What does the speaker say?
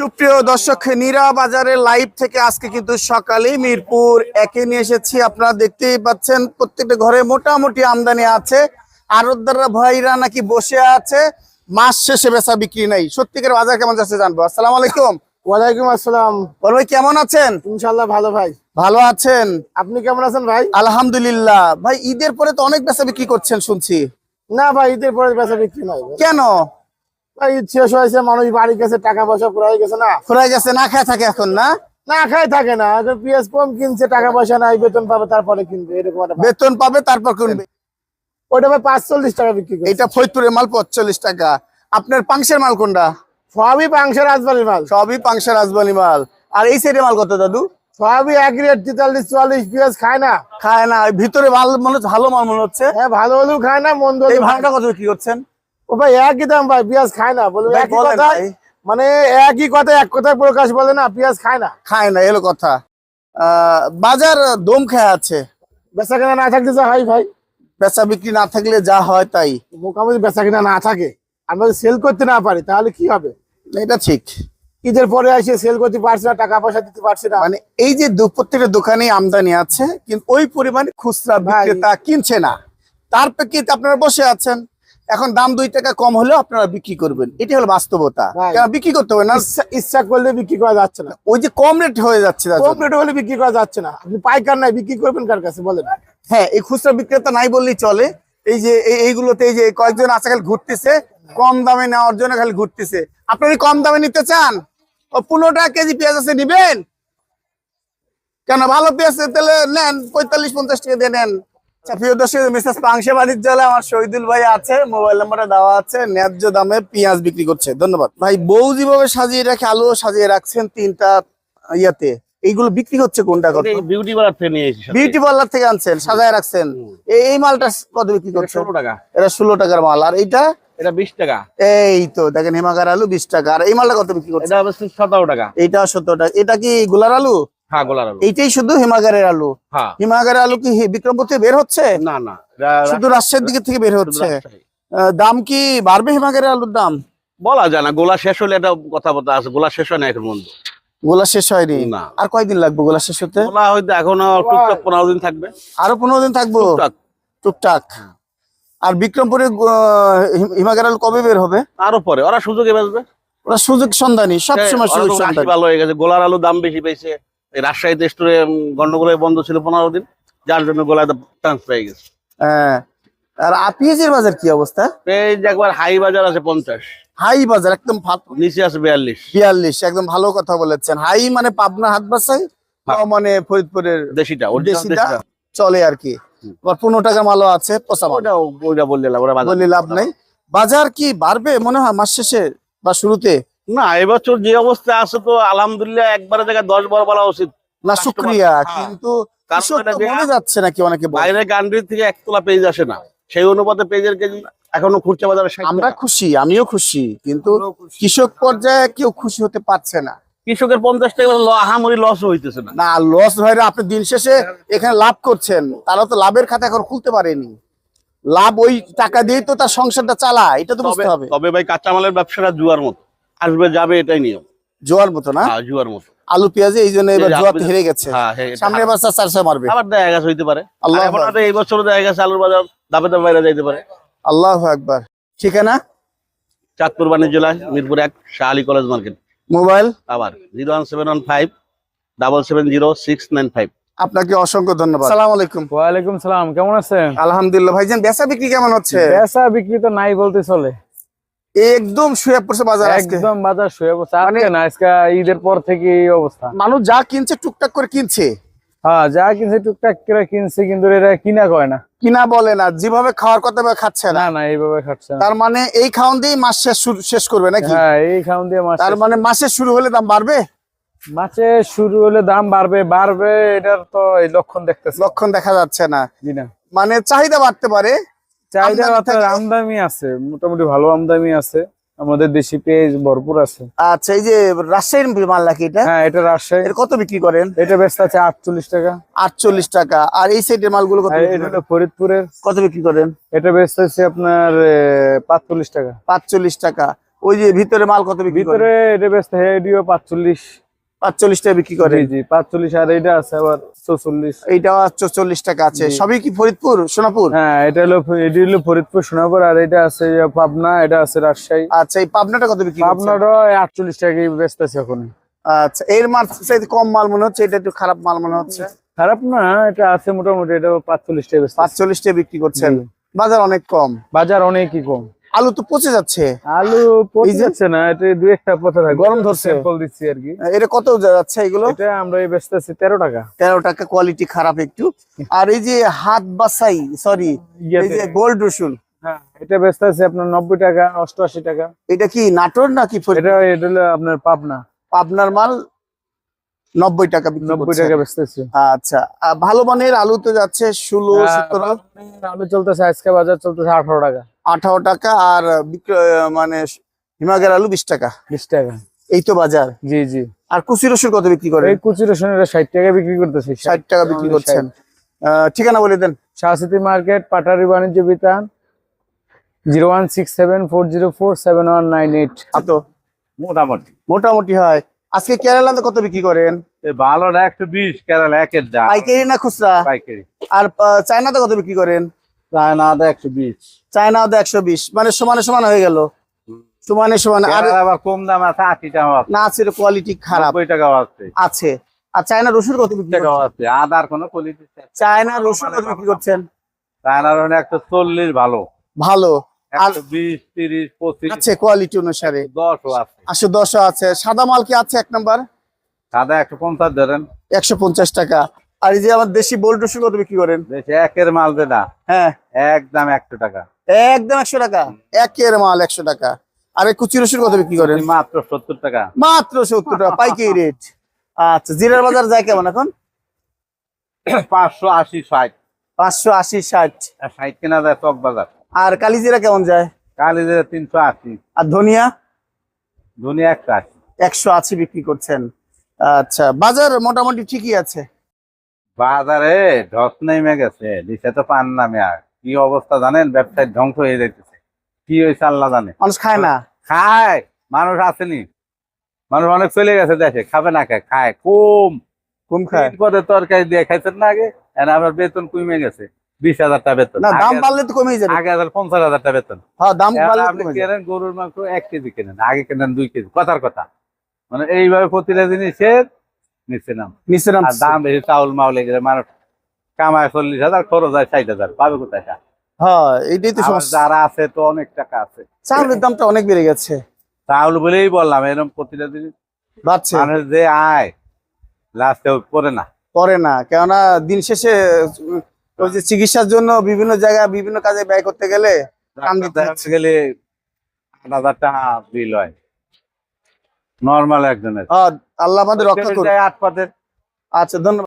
সুপ্রিয় দর্শক নীরা বাজারের লাইভ থেকে আজকে কিন্তু সকালে মিরপুর একে নিয়ে এসেছি। আপনারা দেখতেই পাচ্ছেন প্রত্যেকটা ঘরে মোটামুটি আমদানি আছে। আরতদাররা ভাইরা নাকি বসে আছে। মাস শেষে বেচা বিক্রি নাই। সত্যিকার বাজার কেমন যাচ্ছে জানব। আসসালামু আলাইকুম। ওয়ালাইকুম আসসালাম। বল ভাই কেমন আছেন? ইনশাল্লাহ ভালো ভাই। ভালো আছেন? আপনি কেমন আছেন ভাই? আলহামদুলিল্লাহ। ভাই ঈদের পরে তো অনেক বেচা বিক্রি করছেন শুনছি। না ভাই ঈদের পরে বেচা বিক্রি নাই। কেন? শেষ হয়েছে মানুষ বাড়ি গেছে টাকা পয়সা পুরাই গেছে না। ফুরাই গেছে না খায় থাকে এখন না? না খাই থাকে না। পেঁয়াজ কম কিনছে টাকা পয়সা নাই বেতন পাবে তারপরে কিনবে এরকম বেতন পাবে তারপর কিনবে। ওইটা ভাই পাঁচচল্লিশ টাকা বিক্রি করে এটা ফরিদপুরের মাল পঁচল্লিশ টাকা। আপনার পাংশের মাল কোনটা? সবই পাংশে রাজবাড়ির মাল। সবই পাংশা রাজবানি মাল। আর এই সাইডে মাল কত দাদু? সবই এক রেট তেতাল্লিশ চুয়াল্লিশ পেঁয়াজ খায় না। খায় না। ভিতরে মাল মনে হচ্ছে ভালো মাল মনে হচ্ছে? হ্যাঁ ভালো হলেও খায় না মন্দ ভাঙটা কত কি করছেন? ও ভাই একই দাম ভাই পেঁয়াজ খায় না। বলে একই কথা মানে একই কথা এক কথায় প্রকাশ বলে না পেঁয়াজ খায় না। খায় না এলো কথা। বাজার দম খেয়ে আছে। বেচা কেনা না থাকতে যা হয় ভাই। বেচা বিক্রি না থাকলে যা হয় তাই। মোকামুখি বেচা কেনা না থাকে। আমরা যদি সেল করতে না পারি তাহলে কি হবে? এটা ঠিক। ঈদের পরে এসে সেল করতে পারছি না টাকা পয়সা দিতে পারছি না। মানে এই যে দু- প্রত্যেকটা দোকানে আমদানি আছে কিন্তু ওই পরিমাণে খুচরা ভাই। বিক্রেতা কিনছে না। তার প্রেক্ষিতে আপনারা বসে আছেন। এখন দাম দুই টাকা কম হলেও আপনারা বিক্রি করবেন। এটি হলো বাস্তবতা। বিক্রি করতে হবে না? ইচ্ছা করলে বিক্রি করা যাচ্ছে না। ওই যে কম রেট হয়ে যাচ্ছে কম। রেটে হলে বিক্রি করা যাচ্ছে না। আপনি পাইকার নাই বিক্রি করবেন কার কাছে বলেন? হ্যাঁ এই খুচরা বিক্রেতা নাই বললেই চলে। এই যে এইগুলোতে এই যে কয়েকজন আছে খালি ঘুরতেছে কম দামে নেওয়ার জন্য খালি ঘুরতেছে। আপনারা কি কম দামে নিতে চান? ও পনেরো টাকা কেজি পেঁয়াজ আছে নিবেন? কেন ভালো পেঁয়াজ তাহলে নেন পঁয়তাল্লিশ পঞ্চাশ টাকা দিয়ে নেন। প্রিয় দর্শক মিসেস পাংশে বাণিজ্যালয় আমার শহীদুল ভাই আছে মোবাইল নাম্বারটা দেওয়া আছে ন্যায্য দামে পেঁয়াজ বিক্রি করছে। ধন্যবাদ। ভাই বউ যেভাবে সাজিয়ে রাখে আলু সাজিয়ে রাখছেন তিনটা ইয়াতে এইগুলো বিক্রি হচ্ছে কোনটা কত? বিউটি পার্লার থেকে নিয়ে এসেছি বিউটি পার্লার থেকে আনছেন সাজায় রাখছেন। এই মালটা কত বিক্রি করছেন ষোলো টাকা। এটা ষোলো টাকার মাল আর এইটা? এটা বিশ টাকা। এই তো দেখেন হিমাগার আলু বিশ টাকা আর এই মালটা কত বিক্রি করছে? এটা হচ্ছে সতেরো টাকা। এইটা সত্তর টাকা। এটা কি গোলার আলু? হ্যাঁ গোলার আলু। এইটাই শুধু হিমাগারের আলু। হ্যাঁ। হিমাগারের আলু কি বিক্রমপুর থেকে বের হচ্ছে? না না। শুধু রাজশাহীর দিকে থেকে বের হচ্ছে। দাম কি বাড়বে হিমাগারের আলুর দাম? বলা যায় না গোলা শেষ হলে একটা কথাবার্তা আছে গোলা শেষ হয় না এখন বন্ধু গোলা শেষ হয়নি? না। আর কয়দিন লাগবে গোলা শেষ হতে? গোলা হয়তো এখনও টুকটাক পনেরো দিন থাকবে। আরও পনেরো দিন থাকব? টুকটাক। টুকটাক। আর বিক্রমপুরে আলু কবে বের হবে? আরও পরে ওরা সুযোগে বেচবে। ওরা সুযোগ সন্ধানী সবসময় সুযোগ সন্ধানী। ভালো হয়ে গেছে গোলার আলু দাম বেশি পেয়েছে। রাজশাহীতে স্টোরে গন্ডগোলে বন্ধ ছিল পনেরো দিন যার জন্য গোলায় চান্স পেয়ে গেছে। হ্যাঁ। আর পেঁয়াজের বাজার কি অবস্থা? পেঁয়াজ একবার হাই বাজার আছে পঞ্চাশ। হাই বাজার একদম নিচে আছে বিয়াল্লিশ। বিয়াল্লিশ একদম ভালো কথা বলেছেন। হাই মানে পাবনা হাট বাসাই হ্যাঁ। মানে ফরিদপুরের দেশিটা দেশিটা। চলে আর কি। আবার পনেরো টাকা মালও আছে পচা ওটা বললে লাভ নাই। বাজার কি বাড়বে মনে হয় মাস শেষে বা শুরুতে? না এবছর যে অবস্থা আছে তো আলহামদুলিল্লাহ একবারে জায়গায় দশ বার বলা উচিত। না শুক্রিয়া হ্যাঁ। কিন্তু মনে যাচ্ছে নাকি অনেকে বলে। বাইরের কান্ট্রি থেকে এক তোলা পেজ আসে না। সেই অনুপাতে পেজের কেজি এখনও খুচরা বাজারে আমরা খুশি আমিও খুশি কিন্তু কৃষক পর্যায়ে কেউ খুশি হতে পারছে না। কৃষকের পঞ্চাশ টাকা আহামরি লস হইতেছে না। না লস ভাইরা আপনি দিন শেষে এখানে লাভ করছেন। তারা তো লাভের খাতা এখন খুলতে পারেনি। লাভ ওই টাকা দিয়ে তো তার সংসারটা চালায় এটা তো বুঝতে হবে। তবে ভাই কাঁচামালের ব্যবসাটা জুয়ার মতো। আসবে যাবে এটাই নিয়ম। জোয়ার মতো না? হ্যাঁ জুয়ার মতো। আলু পেঁয়াজে এই জন্য এবার আলু- হেরে গেছে। হ্যাঁ হ্যাঁ, সামনে বাচ্চা চারশো মারবে। আবার দেখা গেছে হইতে পারে। আল্লাহ এই বছর দেখা গেছে আলুর বাজার দাপে দাপে বাইরে যাইতে পারে। আল্লাহ একবার ঠিকানা? চাঁদপুর বাণিজ্য জেলায় মিরপুর এক Shah Ali college market. Mobile? আবার zero one seven one five double seven zero six nine five. আপনাকে অসংখ্য ধন্যবাদ। সালাম আলাইকুম। ওয়ালাইকুম সালাম কেমন আছেন? আলহামদুলিল্লাহ। ভাইজান বেচা বিক্রি কেমন হচ্ছে? পেশা বিক্রি তো নাই বলতে চলে। একদম শুয়ে পড়ছে বাজার একদম বাজার শুয়ে বসে আজকে মানে- না আজকে ঈদের পর থেকে এই অবস্থা। মানুষ যা কিনছে টুকটাক করে কিনছে। হ্যাঁ যা কিনছে টুকটাক করে কিনছে কিন্তু এটা কিনা কয় না। কিনা বলে না যেভাবে খাওয়ার কথা খাচ্ছে না। না এইভাবে খাচ্ছে না। তার মানে এই খাওয়ান দিয়ে মাস শেষ শেষ করবে নাকি? হ্যাঁ এই খাউন দিয়ে মাছ তার মানে মাসের শুরু হলে দাম বাড়বে? মাছে শুরু হলে দাম বাড়বে বাড়বে এটার তো এই লক্ষণ দেখতেছে। লক্ষণ দেখা যাচ্ছে না। জি না। মানে চাহিদা বাড়তে পারে চাহিদা আপনার থাকে? আছে মোটামুটি ভালো আমদানি আছে। আমাদের দেশি পেঁয়াজ ভরপুর আছে। আচ্ছা এই যে রাজশাহীর মাল নাকি এটা? হ্যাঁ এটা রাজশাহী। এর কত বিক্রি করেন? এটা ব্যস্ত আছে আটচল্লিশ টাকা। আটচল্লিশ টাকা। আর এই সাইডের মালগুলো কত এটা? ফরিদপুরের। কত বিক্রি করেন? এটা ব্যস্ত আছে আপনার পাঁচচল্লিশ টাকা। পাঁচচল্লিশ টাকা। ওই যে ভিতরে মাল কত বিক্রি করে ভিতরে এটা বেচতে হেডিও পাঁচচল্লিশ। পাঁচচল্লিশ টাকা বিক্রি করে। জি আর এটা আছে আবার চৌচল্লিশ। এইটা চল্লিশ টাকা আছে। সবই কি ফরিদপুর সোনাপুর? হ্যাঁ এটা হলো এটি হলো ফরিদপুর সোনাপুর আর এটা আছে পাবনা এটা আছে রাজশাহী। আচ্ছা এই পাবনাটা কত বিক্রি বেচতেছে এখন। আচ্ছা এর মাল চাইতে কম মাল মনে হচ্ছে? এটা একটু খারাপ মাল মনে হচ্ছে? খারাপ না এটা আছে মোটামুটি এটা টাকা টাকা বিক্রি করছেন। বাজার অনেক কম? বাজার অনেকই কম। আলু তো পচে যাচ্ছে। আলু পচে যাচ্ছে না এটা দুই একটা পথে থাকে। গরম ধরছে। স্যাম্পল দিচ্ছি আর কি। এটা কত যাচ্ছে এগুলো? এটা আমরা এই বেচতেছি তেরো টাকা। তেরো টাকা কোয়ালিটি খারাপ একটু। আর এই যে হাত বাসাই সরি এই যে গোল্ড রসুন। হ্যাঁ এটা বেচতেছি আপনার নব্বই টাকা অষ্টআশি টাকা। এটা কি নাটোর নাকি এটা এটা হলো আপনার পাবনা। পাবনার মাল নব্বই টাকা বিক্রি নব্বই। টাকা বেচতেছি। আচ্ছা ভালো মানের আলু তো যাচ্ছে ষোলো হ্যাঁ, সতেরো। আলু চলতেছে আজকে বাজার চলতেছে আঠারো টাকা। আঠারো টাকা আর মানে হিমাগার আলু বিশ টাকা। বিশ টাকা। এই তো বাজার। জি জি। আর কুচি রসুন কত বিক্রি করেন? এই কুচি রসুনের ষাট টাকা বিক্রি করতেছি। ষাট টাকা বিক্রি করছেন। ঠিকানা বলে দেন। শাহসিতি মার্কেট পাটারি বাণিজ্য বিতান zero one six seven four zero four seven one nine eight. তো? মোটামুটি। মোটামুটি হয়। আজকে কেরালাতে কত বিক্রি করেন? ভালো একশো বিশ কেরালা একের দাম। পাইকারি না খুচরা? পাইকারি। আর চায়নাতে কত বিক্রি করেন? চায়না আদা একশো বিশ। চায়না একশো বিশ। মানে সমানে সমান হয়ে গেল। সমানে সমানে। আর আবার কম দাম আছে আশি টাকা না আছে কোয়ালিটি খারাপ। নব্বই টাকাও আছে। আছে। আর চায়না রসুন কত বিক্রি টাকাও করছেন? আছে। আদার কোনো কোয়ালিটি চায়না রসুন কত বিক্রি করছেন? চায়নার হলে একশো চল্লিশ ভালো। ভালো। আছে কোয়ালিটি অনুসারে। দশও আছে। আশো দশ আছে। সাদা মাল কি আছে এক নাম্বার? সাদা একশো পঞ্চাশ ধরেন। একশো পঞ্চাশ টাকা। আর এই যে আমার দেশি বোল্ট রসুন কত বিক্রি করেন? একের মাল যেটা হ্যাঁ। একদম একশো টাকা। একদম একশো টাকা? একের মাল একশো টাকা। আর এই কুচি রসুন কত বিক্রি করেন? মাত্র সত্তর টাকা। মাত্র সত্তর টাকা পাইকারি রেট আচ্ছা জিরার বাজার যায় কেমন এখন? পাঁচশো আশি ষাট। পাঁচশো আশি ষাট। আর ষাট কেনা যায় চক বাজার। আর কালিজিরা কেমন যায়? কালি যে তিনশো আশি। আর ধনিয়া? ধনিয়া একশো আশি। একশো আশি বিক্রি করছেন। আচ্ছা বাজার মোটামুটি ঠিকই আছে। বাজারে ধস নেমে গেছে দিছে তো পান নামে আর। কি অবস্থা জানেন? ব্যবসায় ধ্বংস হয়ে যাইতেছে। কি হয়েছে আল্লাহ জানে। মানুষ খায় না। খায় মানুষ আসেনি। মানুষ অনেক চলে গেছে দেশে খাবে না খায় খায় কম। কম খায়। পদে তরকারি দিয়ে খাইছেন না আগে? আমার বেতন কমে গেছে বিশ হাজার টাকা বেতন। না দাম বাড়লে তো কমেই যাবে। আগে হাজার পঞ্চাশ হাজার টাকা বেতন। হ্যাঁ দাম বাড়লে আপনি কেনেন গরুর মাংস এক কেজি কেনেন আগে কেনেন দুই কেজি কথার কথা। মানে এইভাবে প্রতিটা জিনিসের নিচে নাম। নিচে নাম দাম বেশি চাউল মাউল এগুলো মানুষ কামায় চল্লিশ হাজার খরচ হয় ষাট হাজার পাবে কোথায়? হ্যাঁ এইটাই তো সমস্যা। যারা আছে তো অনেক টাকা আছে। চাউলের দামটা অনেক বেড়ে গেছে। চাউল বলেই বললাম এরকম প্রতিটা জিনিস বাড়ছে। মানুষ যে আয় লাস্টে করে না। করে না কেননা দিন শেষে ওই যে চিকিৎসার জন্য বিভিন্ন জায়গায় বিভিন্ন কাজে ব্যয় করতে গেলে। গেলে আট হাজার টাকা বিল হয়। নর্মাল একজনের। আহ, আল্লাহ আমাদের রক্ষা করুন আট পাতের আচ্ছা ধন্যবাদ।